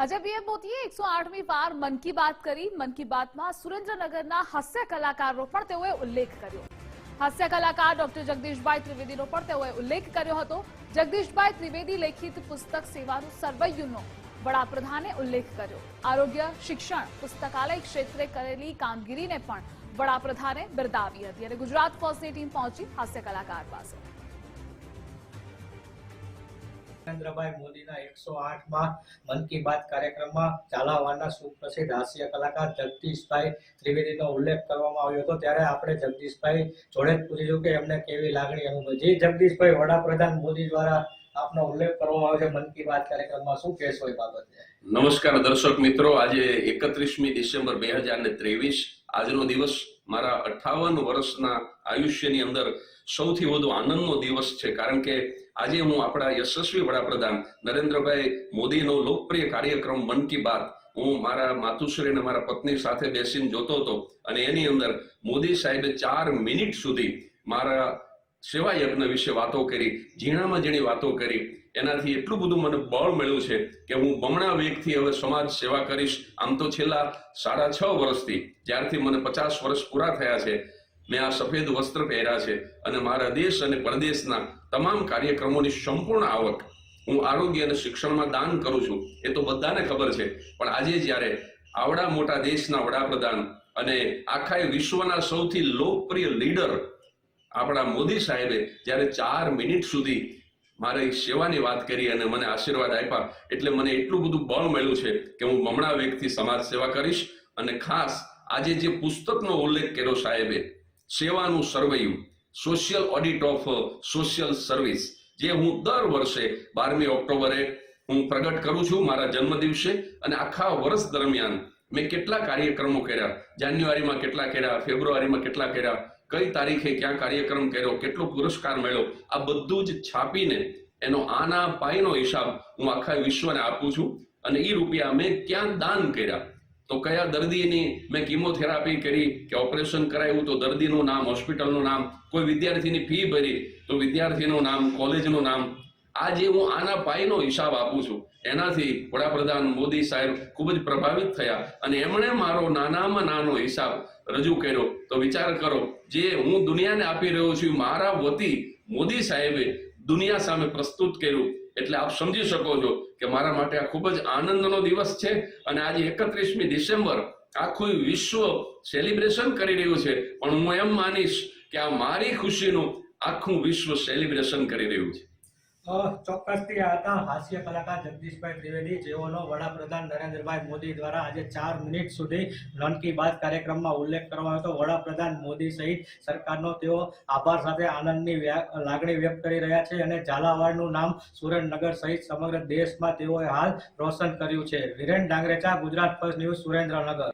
આજે પીએમ મોદીએ એકસો આઠમી વાર મન કી બાત કરી. મન કી બાતમાં સુરેન્દ્રનગરના હાસ્ય કલાકારનો પણ તેઓએ ઉલ્લેખ કર્યો. હાસ્ય કલાકાર ડોક્ટર જગદીશભાઈ ત્રિવેદીનો પણ તેઓએ ઉલ્લેખ કર્યો હતો. જગદીશભાઈ ત્રિવેદી લેખિત પુસ્તક સેવાનું સર્વૈયુનો વડાપ્રધાને ઉલ્લેખ કર્યો. આરોગ્ય, શિક્ષણ, પુસ્તકાલય ક્ષેત્રે કરેલી કામગીરીને પણ વડાપ્રધાને બિરદાવી હતી. અને ગુજરાત ફર્સ્ટની ટીમ પહોંચી હાસ્ય કલાકાર પાસે. નરેન્દ્રભાઈ મોદીના એકસો આઠમાં મન કી બાત કાર્યક્રમમાં ઝાલાવાડના સુપ્રસિદ્ધ હાસ્ય કલાકાર જગદીશભાઈ ત્રિવેદીનો ઉલ્લેખ કરવામાં આવ્યો હતો. ત્યારે આપણે જગદીશભાઈ જોડે જ પૂછીશું કે એમને કેવી લાગણી અનુભવી? જગદીશભાઈ, વડાપ્રધાન મોદી દ્વારા આપનો ઉલ્લેખ કરવામાં આવ્યો છે મન કી બાત કાર્યક્રમમાં. શું કહેશો એ બાબતે? નમસ્કાર દર્શક મિત્રો. આજે એકત્રીસમી ડિસેમ્બર બે હજાર ને ત્રેવીસ, આજનો દિવસ મારા અઠાવન વર્ષના આયુષ્યની અંદર સૌથી વધુ આનંદનો દિવસ છે. કારણ કે આજે હું આપણા યશસ્વી વડાપ્રધાન નરેન્દ્રભાઈ મોદીનો લોકપ્રિય કાર્યક્રમ મન કી બાત હું મારા માતુશ્રી અને મારા પત્ની સાથે બેસીને જોતો હતો અને એની અંદર મોદી સાહેબે ચાર મિનિટ સુધી મારા સેવા યજ્ઞ વિશે વાતો કરી, ઝીણામાં ઝીણી વાતો કરી એનાથી એટલું બધું મને બળ મળ્યું છે કે હું બમણા વેગથી હવે સમાજ સેવા કરીશ. આમ તો છેલ્લા સાડા છ વર્ષથી, જ્યારથી મને પચાસ વર્ષ પૂરા થયા છે, મેં આ સફેદ વસ્ત્ર પહેર્યા છે અને મારા દેશ અને પરદેશના તમામ કાર્યક્રમોની સંપૂર્ણ આવક હું આરોગ્ય અને શિક્ષણમાં દાન કરું છું. એ તો બધાને ખબર છે. પણ આજે જ્યારે આવડા મોટા દેશના વડાપ્રધાન અને આખા વિશ્વના સૌથી લોકપ્રિય લીડર આપણા મોદી સાહેબે જ્યારે ચાર મિનિટ સુધી મારી સેવાની વાત કરી અને મને આશીર્વાદ આપ્યા. એટલે મને એટલું બધું બળ મળ્યું છે કે હું બમણા વેગથી સમાજ સેવા કરીશ અને ખાસ આજે જે પુસ્તકનો ઉલ્લેખ કર્યો સાહેબે, સેવાનું સર્વૈયું social audit of social service જે હું દર વર્ષે બારમી ઓક્ટોબરે હું પ્રગટ કરું છું મારા જન્મ દિવસે અને આખા વર્ષ દરમિયાન મેં કેટલા કાર્યક્રમો કર્યા, જાન્યુઆરીમાં કેટલા કર્યા, ફેબ્રુઆરીમાં કેટલા કર્યા કઈ તારીખે ક્યાં કાર્યક્રમ કર્યો, કેટલો પુરસ્કાર મળ્યો, આ બધું જ છાપીને એનો આના પાઈનો હિસાબ હું આખા વિશ્વને આપું છું. અને એ રૂપિયા મેં ક્યાં દાન કર્યા? તો કયા દર્દીની મેં કિમોથેરાપી કરી કે ઓપરેશન કરાવ્યું તો દર્દીનું નામ, હોસ્પિટલનું નામ, કોઈ વિદ્યાર્થીની ફી ભરી તો વિદ્યાર્થીનું નામ, કોલેજનું નામ, આ જે હું આના પાયનો હિસાબ આપું છું, એનાથી વડાપ્રધાન મોદી સાહેબ ખૂબ જ પ્રભાવિત થયા. અને એમણે મારો નાનામાં નાનો હિસાબ રજૂ કર્યો. તો વિચાર કરો, જે હું દુનિયાને આપી રહ્યો છું મારા વતી મોદી સાહેબે દુનિયા સામે પ્રસ્તુત કર્યું. એટલે આપ સમજી શકો છો કે મારા માટે આ ખૂબ જ આનંદનો દિવસ છે અને આજે એકત્રીસમી ડિસેમ્બર આખું વિશ્વ સેલિબ્રેશન કરી રહ્યું છે. પણ હું એમ માનીશ કે આ મારી ખુશીનું આખું વિશ્વ સેલિબ્રેશન કરી રહ્યું છે. ચોક્કસથી હતા હાસ્ય કલાકાર જગદીશભાઈ ત્રિવેદી, જેઓનો વડાપ્રધાન નરેન્દ્રભાઈ મોદી દ્વારા આજે ચાર મિનિટ સુધી મન કી બાત કાર્યક્રમમાં ઉલ્લેખ કરવામાં આવ્યો હતો. વડાપ્રધાન મોદી સહિત સરકારનો તેઓ આભાર સાથે આનંદની લાગણી વ્યક્ત કરી રહ્યા છે અને ઝાલાવાડનું નામ સુરેન્દ્રનગર સહિત સમગ્ર દેશમાં તેઓએ હાલ રોશન કર્યું છે. Viren Dangarecha, Gujarat first news Surendranagar.